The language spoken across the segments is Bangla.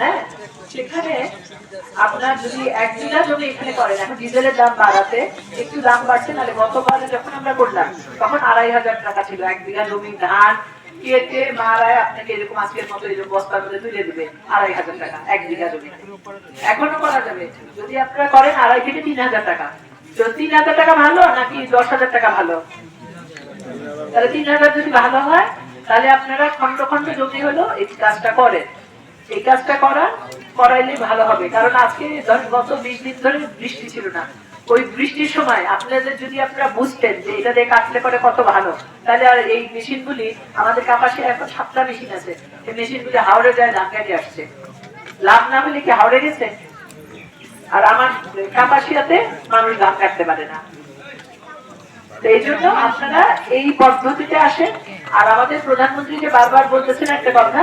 হ্যাঁ সেখানে আপনার যদি এক বিঘা জমি এখানে করেন, এখন ডিজেলের দাম বাড়াতে, একটু দাম বাড়ছে নাহলে গতকালে যখন আমরা করলাম, তখন আড়াই হাজার টাকা ছিল। এক বিঘা জমি, ধান, কেটে মারায় আপনাকে এরকম আজকের মতো এরকম বস্তার মধ্যে তুলে দিবে, আড়াই হাজার টাকা, এক বিঘা জমি। এখনও করা যাবে। যদি আপনারা করেন, আড়াই থেকে তিন হাজার টাকা। তো তিন হাজার টাকা ভালো, নাকি দশ হাজার টাকা ভালো? তাহলে তিন হাজার যদি ভালো হয়, তাহলে আপনারা খন্ড খন্ড জমি হলো এই কাজটা করেন। এই কাজটা করা, করাইলে ভালো হবে। কারণ আজকে ধর গত বিশ দিন ধরে বৃষ্টি ছিল না। ওই বৃষ্টির সময় আপনাদের যদি আপনারা বুঝতেন যে এটা দিয়ে কাটলে পরে কত ভালো, তাহলে আর এই মেশিনগুলি আমাদের কাপাসে এখন সাতটা মেশিন আছে। এই মেশিনগুলি হাওড়ে যায় ধানগাড়ি আসছে। লাভ না হলে কি হাওড়ে গেছে? আর আমার কাপাসিয়াতে মানুষ ধান কাটতে পারে না। এই জন্য আপনারা এই পদ্ধতিতে আসেন। আর আমাদের প্রধানমন্ত্রী যে বারবার বলতেছেন একটা কথা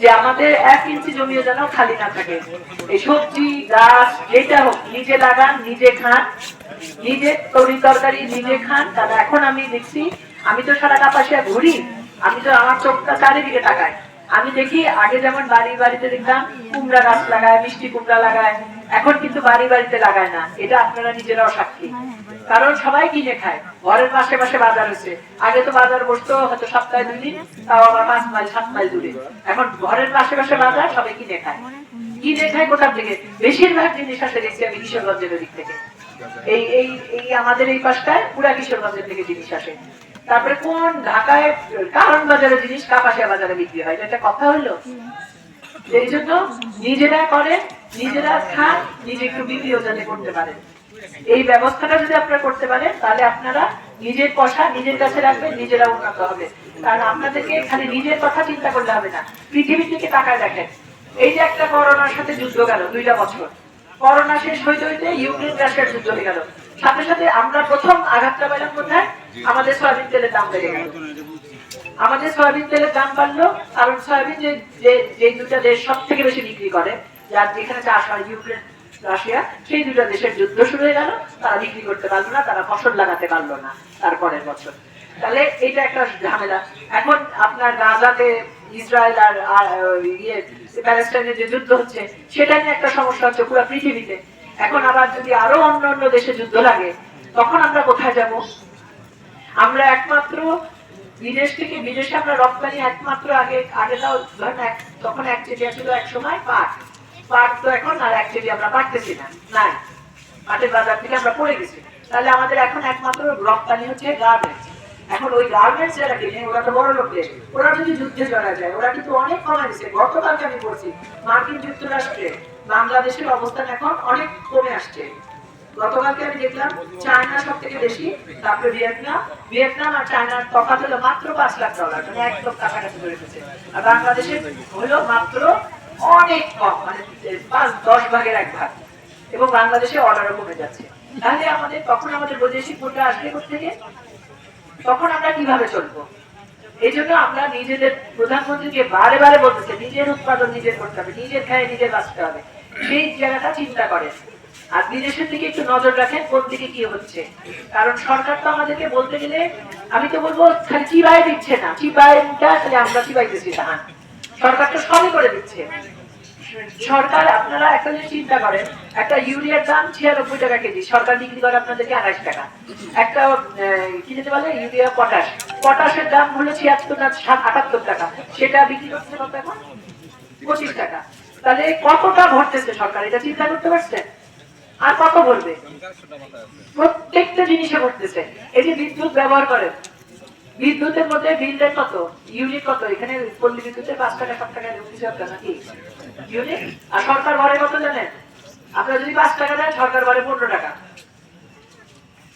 যে আমাদের এক ইঞ্চি জমিও যেন খালি না থাকে। এই সবজি, গাছ, যেটা হোক, নিজে লাগান, নিজে খান, নিজে তরি তরকারি নিজে খান। কারণ এখন আমি দেখছি, আমি তো সারা কাপাসিয়া ঘুরি, আমি তো আমার চোখটা চারিদিকে তাকায় আমি দেখি, আগে যেমন বাড়ি বাড়িতে দেখতাম, কুমড়া গাছ লাগায়, মিষ্টি কুমড়া লাগায়, এখন কিন্তু বাড়ি বাড়িতে লাগায় না। এটা আপনারা নিজেরাও সাক্ষী। কারণ সবাই কিনে খায়? ঘরের পাশে পাশে বাজার হচ্ছে। আগে তো বাজার বসতো হয়তো সপ্তাহে দুই দিন, তাও আবার পাঁচ মাইল, সাত মাইল দূরে। এখন ঘরের পাশে পাশে বাজার, সবাই কিনে খায়? কিনে খায় কোথার থেকে? বেশিরভাগ জিনিস আসে দেখছি আমি কিশোরগঞ্জের দিক থেকে। এই এই এই আমাদের এই পাশটায় পুরা কিশোরগঞ্জের থেকে জিনিস আসে। তারপরে কোন ঢাকায় কারণ বাজারে জিনিস, কাপাসিয়া বাজারে বিক্রি হয়? এটা একটা কথা হলো? এই জন্য নিজেরা করে নিজেরা খান, নিজে একটু বিক্রিও যাতে করতে পারেন। এই ব্যবস্থাটা যদি আপনারা করতে পারেন তাহলে আপনারা নিজের পয়সা নিজের কাছে রাখবেন নিজেরা উন্নত হবে। কারণ আপনাদেরকে খালি নিজের কথা চিন্তা করলে হবে না। পৃথিবী থেকে তাকায় দেখেন। এই যে একটা করোনার সাথে যুদ্ধ গেল দুইটা বছর। করোনা শেষ হইতে হইতে ইউক্রেন রাশিয়ার যুদ্ধ হয়ে গেল। সাথে সাথে আমরা প্রথম আঘাতটা পেলাম কোথায়? আমাদের সয়াবিন তেলের দাম বেড়ে গেল। আমাদের সয়াবিন তেলের দাম বাড়লো কারণ সয়াবিন যে যে যে দুটা দেশ সব থেকে বেশি বিক্রি করে যার যেখানে চাষ হয় ইউক্রেন রাশিয়া সেই দুটা দেশের যুদ্ধ শুরু হয়ে গেল। তারা বিক্রি করতে পারল না, তারা ফসল লাগাতে পারল না তারপরের বছর। তাহলে এটা একটা ঝামেলা। এখন আপনার গাজাতে ইসরায়েল আর ইয়ে প্যালেস্টাইনের যে যুদ্ধ হচ্ছে, সেটা নিয়ে একটা সমস্যা হচ্ছে পুরো পৃথিবীতে। এখন আবার যদি আরও অন্য অন্য দেশে যুদ্ধ লাগে, তখন আমরা কোথায় যাব? আমরা একমাত্র বিদেশ থেকে, বিদেশে আমরা রপ্তানি একমাত্র আগে আগে তাও ধরেন তখন এক চেটিয়া ছিল এক সময় পাট। পাট তো এখন আর চেটি আমরা না। নাই। পাটের বাজার থেকে আমরা পড়ে গেছি। তাহলে আমাদের এখন একমাত্র রপ্তানি হচ্ছে গার্মেন্টস এখন ওই গার্মেন্টস যারা কিনে, ওরা তো বড় ওরা যদি যুদ্ধে জড়া যায়, ওরা কিন্তু অনেক কমে দিচ্ছে গতকালকে আমি মার্কিন যুক্তরাষ্ট্রে বাংলাদেশের অবস্থান এখন অনেক কমে আসছে। গতকালকে আমি দেখলাম চায়না সব থেকে বেশি, তারপরে ভিয়েতনাম। ভিয়েতনাম আর চায়নার তফাৎ হলো মাত্র পাঁচ লাখ ডলার মানে এক লক্ষ কাছাকাছি ধরে গেছে আর বাংলাদেশে হলো মাত্র অনেক কম মানে পাঁচ, দশ ভাগের এক ভাগ। এবং বাংলাদেশে অর্ডারও কমে যাচ্ছে। তাহলে আমাদের, তখন আমাদের বৈদেশিক মুদ্রা আসবে থেকে তখন আমরা কীভাবে চলবো? এই জন্য আমরা নিজেদের, প্রধানমন্ত্রীকে বারে বারে বলতেছে, নিজের উৎপাদন নিজের করতে হবে, নিজের খায় নিজের বাঁচতে হবে। সেই জায়গাটা চিন্তা করেন। আর বিদেশের দিকে একটু নজর রাখেন, কোন দিকে কি হচ্ছে। কারণ সরকার তো আমাদেরকে বলতে গেলে, আমি তো বলব, খালি চিবাই দিচ্ছে না। চিবাইটা খালি আমরা চিবাইতেছি ধান সরকার তো সবই করে দিচ্ছে। সরকার, আপনারা জিনিস চিন্তা করেন, একটা ইউরিয়ার দাম ছিয়ানব্বই টাকা কেজি, সরকার বিক্রি করে আপনাদেরকে আঠাশ টাকা। একটা কি যেতে বলে? Urea, potash. পটাশের দাম হলো ছিয়াত্তর না আটাত্তর টাকা। সেটা বিক্রি করছে কত এখন? পঁচিশ টাকা। তাহলে কতটা ভরতেছে সরকার? এটা চিন্তা করতে পারছেন? আর কত ভরবে? প্রত্যেকটা জিনিসে ভরতেছে। এই যে বিদ্যুৎ ব্যবহার করেন বিদ্যুতের মধ্যে বিল দেয় কত? ইউনিট কত? এখানে পল্লী বিদ্যুতের পাঁচ টাকা, সাত টাকা নাকি? ইউনিট আর সরকার ভরে কত জানেন? আপনারা যদি পাঁচ টাকা দেন, সরকার ভরে পনেরো টাকা।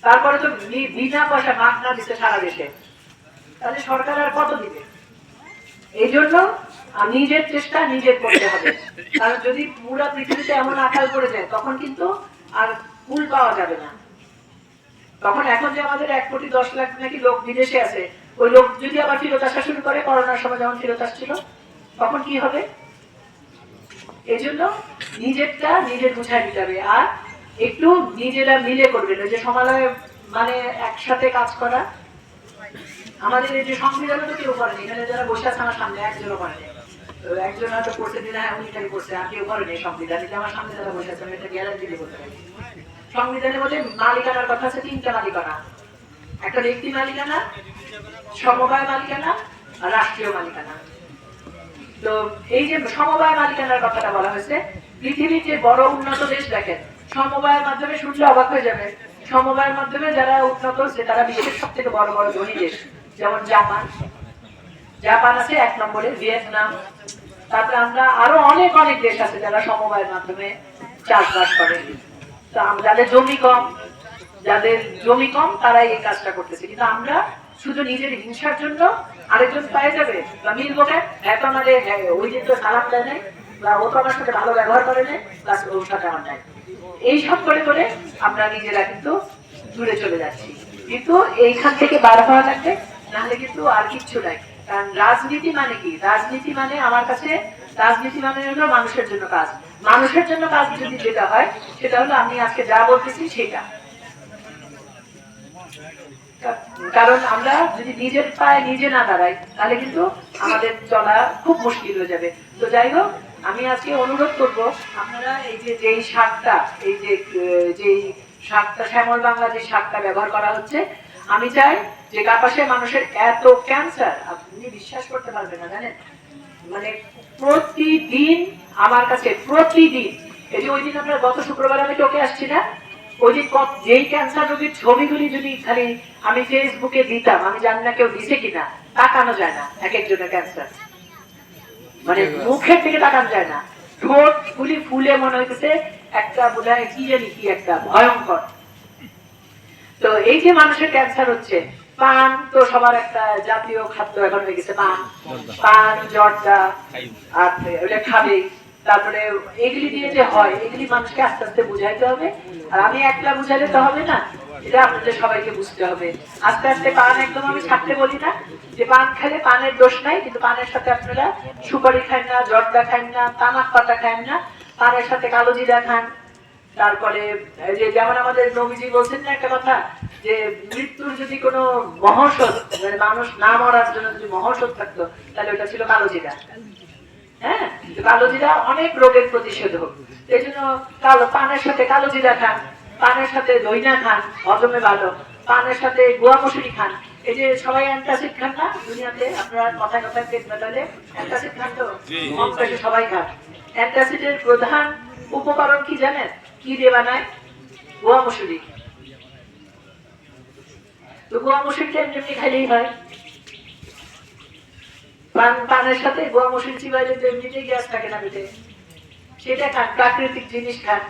তারপরে তো বিনা পয়সা মাগ না দিচ্ছে সারা দেশে। তাহলে সরকার আর কত দিবে? এই জন্য নিজের চেষ্টা নিজের করতে হবে। কারণ যদি পুরা পৃথিবীতে এমন আকাল পড়ে যায়, তখন কিন্তু আর ফুল পাওয়া যাবে না। তখন এখন যে আমাদের এক কোটি দশ লাখ নাকি লোক বিদেশে আছে, ওই লোক যদি আবার ফেরত আসা শুরু করে, করোনার সময় যেমন ফেরত আসছিল, তখন কি হবে? এই জন্য নিজেরটা নিজের বুঝায় নিতে হবে। আর একটু নিজেরা মিলে করবেন। যে সমালয় মানে একসাথে কাজ করা, আমাদের এই যে সংবিধানও তো কেউ করেনি। এখানে যারা বসে আছে আমার সামনে, একজনও করেনি। একজন হয়তো পড়তে দিলে হ্যাঁ উনি করছে আর কেউ করেনি সংবিধান। এটা আমার সামনে যারা বসে আছে, আমি একটা গ্যারান্টি বলতে পারি। সংবিধানের মধ্যে মালিকানার কথা আছে, তিনটা মালিকানা। একটা ব্যক্তি মালিকানা, সমবায় মালিকানা আর রাষ্ট্রীয় মালিকানা। তো এই যে সমবায় মালিকানার কথাটা বলা হয়েছে, পৃথিবীর যে বড় উন্নত দেশ দেখেন, সমবায়ের মাধ্যমে শুনলে অবাক হয়ে যাবে। সমবায়ের মাধ্যমে যারা উন্নত হচ্ছে তারা বিশ্বের সব থেকে বড় বড় ধনী দেশ, যেমন জাপান। জাপান আছে এক নম্বরে, ভিয়েতনাম। তারপরে আমরা আরও অনেক অনেক দেশ আছে যারা সমবায়ের মাধ্যমে চাষবাস করে। যাদের জমি কম যাদের জমি কম তারাই এই কাজটা করতেছে। কিন্তু আমরা শুধু নিজের হিংসার জন্য আরেকজন পায়ে যাবে? বা মিলবো কেন হ্যাঁ আমাদের হ্যাঁ, ওই দিন তো সালাম দেয় নাই বা ও তো আমার সাথে ভালো ব্যবহার করে নাই প্লাস ওর সাথে নাই। এই সব করে করে আমরা নিজেরা কিন্তু দূরে চলে যাচ্ছি। কিন্তু এইখান থেকে বার হওয়া লাগবে নাহলে কিন্তু আর কিচ্ছু নাই। কারণ রাজনীতি মানে কি? রাজনীতি মানে আমার কাছে রাজনীতি মানে মানুষের জন্য কাজ। মানুষের জন্য কাজ যদি যেটা হয়, সেটা হলো আমি আজকে যা বলতেছি সেটা। কারণ আমরা যদি নিজের পায়ে নিজে না দাঁড়াই, তাহলে কিন্তু আমাদের চলা খুব মুশকিল হয়ে যাবে। তো যাই হোক, আমি আজকে অনুরোধ করব, আপনারা এই যে যেই শাকটা, এই যে যেই শাকটা, শ্যামল বাংলা যে শাকটা ব্যবহার করা হচ্ছে, আমি চাই যে কাপাসে মানুষের এত ক্যান্সার আপনি বিশ্বাস করতে পারবেন না, জানেন? মানে প্রতিদিন আমার কাছে প্রতিদিন। এই যে ওই দিন আমরা গত শুক্রবার আমি টোকে আসছি না? ওই যে যেই ক্যান্সার রোগীর ছবিগুলি যদি খালি আমি ফেসবুকে দিতাম আমি জানি না কেউ দিছে কিনা তাকানো যায় না এক একজনের ক্যান্সার মানে মুখের দিকে তাকানো যায় না। ঠোঁট গুলি ফুলে মনে হইতেছে একটা বোধ হয় কি জানি কি একটা ভয়ঙ্কর। তো এই যে মানুষের ক্যান্সার হচ্ছে পান তো সবার একটা জাতীয় খাদ্য এখন হয়ে গেছে পান। পান জর্দা আর ওটা খাবে। তারপরে এগুলি দিয়ে যে হয় এগুলি মানুষকে আস্তে আস্তে বুঝাইতে হবে। আর আমি একলা বুঝাইলে তো হবে না এটা আপনাদের সবাইকে বুঝতে হবে। আস্তে আস্তে পান একদম আমি ছাড়তে বলি না। যে পান খেলে পানের দোষ নাই কিন্তু পানের সাথে আপনারা সুপারি খান না জর্দা খান না তামাক পাতা খান না পানের সাথে কালো জিরা খান। তারপরে যে যেমন আমাদের নবীজি বলছেন না একটা কথা যে মৃত্যুর যদি কোনো মহৌষধ মানে মানুষ না মরার জন্য যদি মহৌষধ থাকতো তাহলে ওটা ছিল কালো জিরা হ্যাঁ? কালো জিরা অনেক রোগের প্রতিষেধক। এই জন্য কালো পানের সাথে কালো জিরা খান পানের সাথে দইনা খান হজমে ভালো। পানের সাথে গোয়া মশুরি খান। এই যে সবাই অ্যান্টাসিড খান না? দুনিয়াতে আপনারা কথায় কথায় পেট মেটালে অ্যান্টাসিড খান তো? কম সবাই খান। অ্যান্টাসিডের প্রধান উপকরণ কি জানেন? কি দিয়ে বানায়? গোয়া মসুরি। তো গোয়া মসুরিটা এমনি এমনি খাইলেই হয়। পান পানের সাথে গোয়া মসুরি চিবাইলে তো এমনিতেই গ্যাস থাকে না পেটে। সেটা খান, প্রাকৃতিক জিনিস খান।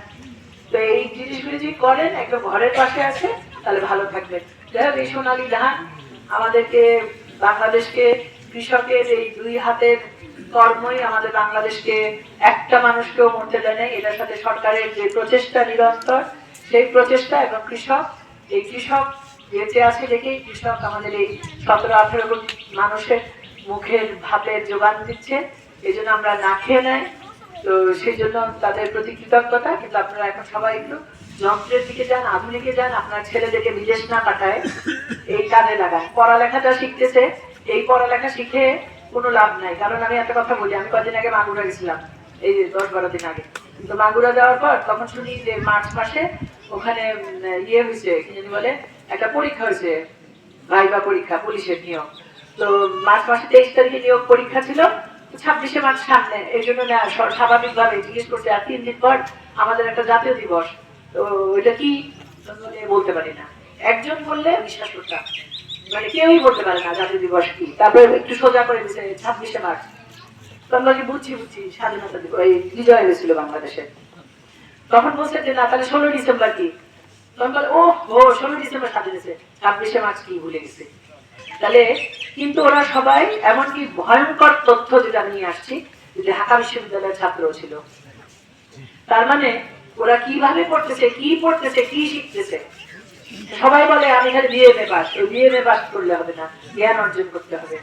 তো এই জিনিসগুলো যদি করেন, একদম ঘরের পাশে আছে, তাহলে ভালো থাকবেন। যাই হোক, এই সোনালী ধান আমাদেরকে, বাংলাদেশকে, কৃষকের এই দুই হাতের কর্মই আমাদের বাংলাদেশকে, একটা মানুষকেও মরতে দেয় নাই। এটার সাথে সরকারের যে প্রচেষ্টা নিরন্তর, সেই প্রচেষ্টা এবং কৃষক, এই কৃষক বেঁচে আছে দেখেই কৃষক আমাদের এই সতেরো, আঠেরো কোটি মানুষের মুখের ভাতের যোগান দিচ্ছে। এই জন্য আমরা না খেয়ে নেয়। তো সেই জন্য তাদের প্রতি কৃতজ্ঞতা। কিন্তু আপনারা এখন সবাই একটু যন্ত্রের দিকে যান, আধুনিকে যান। আপনার ছেলেদেরকে বিদেশ না পাঠায়, এই কাজে লাগান। পড়ালেখাটা শিখতেছে। এই পড়ালেখা শিখে কোনো লাভ নাই। কারণ আমি একটা কথা বলি, আমি কদিন আগে মাগুরা গেছিলাম, এই দশ, বারো দিন আগে। তো মাগুরা যাওয়ার পর তখন শুনি যে মার্চ মাসে ওখানে ইয়ে হয়েছে, কি বলে একটা পরীক্ষা হয়েছে ভাইবা পরীক্ষা, পুলিশের নিয়োগ। তো মার্চ মাসে তেইশ তারিখে নিয়োগ পরীক্ষা ছিল ছাব্বিশে মার্চ সামনে, এই জন্য না স্বাভাবিক ভাবে জিজ্ঞেস করছে আর তিন দিন পর আমাদের একটা জাতীয় দিবস। তো ওইটা কি? বলতে পারি না। একজন বললে বিশ্বাস করতাম। মানে কেউই বলতে পারে না জাতীয় দিবস কি। তারপরে একটু সোজা করে দিছে, ছাব্বিশে মার্চ। তখন বলছি বুঝছি বুঝছি, স্বাধীনতা দিবস, এই বিজয় হয়েছিল বাংলাদেশে। তখন বলছে যে, না, তাহলে ষোলো ডিসেম্বর কি? তখন ও ও, ষোলো ডিসেম্বর স্বাধীন হয়েছে ছাব্বিশে মার্চ কি ভুলে গেছে। তাহলে কিন্তু ওরা সবাই এমনকি ভয়ঙ্কর তথ্য যেটা নিয়ে আসছি ঢাকা বিশ্ববিদ্যালয়ের ছাত্র ছিল। তার মানে ওরা কীভাবে পড়তেছে, কি পড়তেছে, কি শিখতেছে? সবাই বলে, আমি ওই পাস। করলে হবে না, জ্ঞান অর্জন করতে হবে।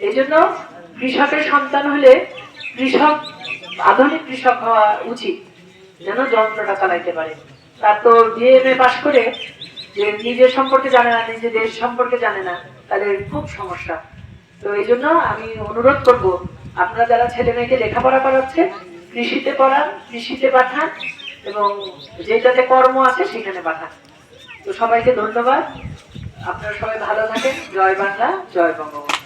এই জন্য কৃষকের সন্তান হলে কৃষক, আধুনিক কৃষক হওয়া উচিত, যেন যন্ত্রটা চালাইতে পারে। তার তো বিএমএ পাশ করে যে নিজের সম্পর্কে জানে না নিজের দেশ সম্পর্কে জানে না তাহলে খুব সমস্যা। তো এই জন্য আমি অনুরোধ করব, আপনারা যারা ছেলে মেয়েকে লেখাপড়া করাচ্ছেন কৃষিতে পড়ান, কৃষিতে পাঠান, এবং যেটাতে কর্ম আছে সেখানে পাঠান। তো সবাইকে ধন্যবাদ। আপনারা সবাই ভালো থাকেন। জয় বাংলা, জয় বঙ্গবন্ধু।